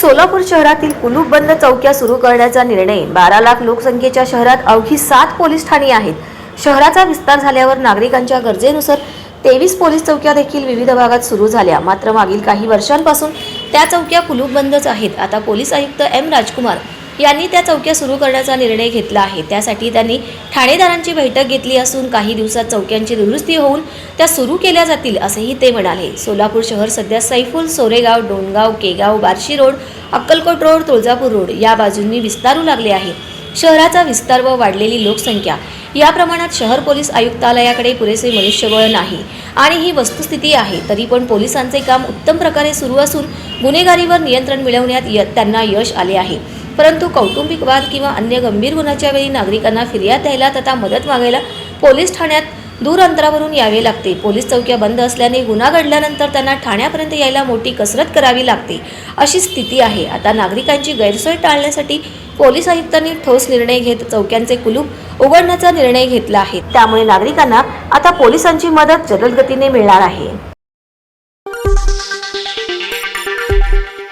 सोलापूर शहरातील कुलूपबंद चौक्या सुरू करण्याचा निर्णय. बारा लाख लोकसंख्येच्या शहरात अवघी सात पोलीस ठाणी आहेत. शहराचा विस्तार झाल्यावर नागरिकांच्या गरजेनुसार तेवीस पोलीस चौक्या देखील विविध भागात सुरू झाल्या. मात्र मागील काही वर्षांपासून त्या चौक्या कुलूपबंदच आहेत. आता पोलीस आयुक्त एम राजकुमार यांनी त्या चौक्या सुरू करण्याचा निर्णय घेतला आहे. त्यासाठी त्यांनी ठाणेदारांची बैठक घेतली असून काही दिवसात चौक्यांची दुरुस्ती होऊन त्या सुरू केल्या जातील असेही ते म्हणाले. सोलापूर शहर सध्या Saiful Soregaon Dongaon Kegaon Barshi road Akkalkot road Tuljapur road या बाजूंनी विस्तारू लागले आहे शहराचा विस्तार व वाढलेली लोकसंख्या. या प्रमाणात शहर पोलीस आयुक्तालयाकडे पुरेसे मनुष्यबळ नाही आणि ही वस्तुस्थिती आहे तरी पण पोलिसांचे काम उत्तम प्रकारे सुरू असून गुन्हेगारीवर नियंत्रण मिळवण्यात य- त्यांना यश आले आहे. परंतु कौटुंबिक वाद किंवा अन्य गंभीर गुन्ह्याच्या वेळी नागरिकांना फिर्याद द्यायला तथा मदत मागायला पोलीस ठाण्यात दूर अंतरावरून यावे लागते. पोलीस चौक्या बंद असल्याने गुन्हा घडल्यानंतर त्यांना ठाण्यापर्यंत यायला मोठी कसरत करावी लागते अशी स्थिती आहे. आता नागरिकांची गैरसोय टाळण्यासाठी पोलीस आयुक्तांनी ठोस निर्णय घेत चौक्यांचे कुलूप उघडण्याचा निर्णय घेतला आहे. त्यामुळे नागरिकांना आता पोलिसांची मदत जलदगतीने मिळणार आहे.